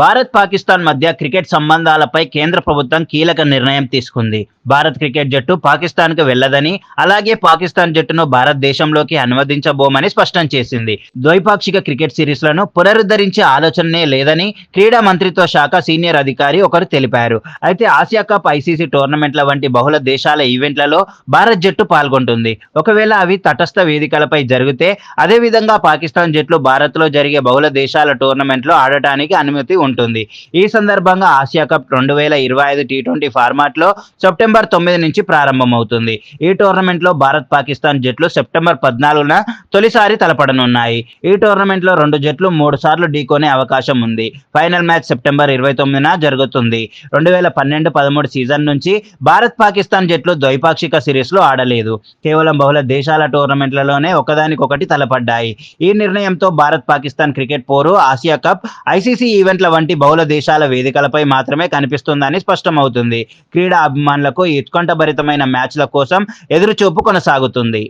భారత్ పాకిస్తాన్ మధ్య క్రికెట్ సంబంధాలపై కేంద్ర ప్రభుత్వం కీలక నిర్ణయం తీసుకుంది. భారత్ క్రికెట్ జట్టు పాకిస్తాన్కు వెళ్ళదని అలాగే పాకిస్తాన్ జట్టును భారతదేశంలోకి అనువదించబోమని స్పష్టం చేసింది. ద్వైపాక్షిక క్రికెట్ సిరీస్లను పునరుద్ధరించే ఆలోచనే లేదని క్రీడా మంత్రిత్వ శాఖ సీనియర్ అధికారి ఒకరు తెలిపారు. అయితే ఆసియా కప్ ఐసీసీ టోర్నమెంట్ల వంటి బహుళ దేశాల ఈవెంట్లలో భారత్ జట్టు పాల్గొంటుంది. ఒకవేళ అవి తటస్థ వేదికలపై జరిగితే అదేవిధంగా పాకిస్తాన్ జట్లు భారత్లో జరిగే బహుళ దేశాల టోర్నమెంట్లో ఆడటానికి అనుమతి ఉంటుంది. ఈ సందర్భంగా ఆసియా కప్ రెండు వేల ఇరవై ఐదు టీ ట్వంటీ ఫార్మాట్లో సెప్టెంబర్ తొమ్మిది నుంచి ప్రారంభమవుతుంది. ఈ టోర్నమెంట్లో భారత్ పాకిస్తాన్ జట్లు సెప్టెంబర్ పద్నాలుగున తొలిసారి తలపడనున్నాయి. ఈ టోర్నమెంట్లో రెండు జట్లు మూడు సార్లు ఢీకొనే అవకాశం ఉంది. ఫైనల్ మ్యాచ్ సెప్టెంబర్ ఇరవై తొమ్మిదిన జరుగుతుంది. రెండు వేల పన్నెండు పదమూడు సీజన్ నుంచి భారత్ పాకిస్తాన్ జట్లు ద్వైపాక్షిక సిరీస్లో ఆడలేదు. కేవలం బహుళ దేశాల టోర్నమెంట్లలోనే ఒకదానికొకటి తలపడ్డాయి. ఈ నిర్ణయంతో భారత్ పాకిస్తాన్ క్రికెట్ పోరు ఆసియా కప్ ఐసీసీ ఈవెంట్ల వంటి బహుళ దేశాల వేదికలపై మాత్రమే కనిపిస్తుందని స్పష్టమవుతుంది. క్రీడా అభిమానులకు ఈ ఉత్కంఠభరితమైన మ్యాచ్ల కోసం ఎదురుచూపు కొనసాగుతుంది.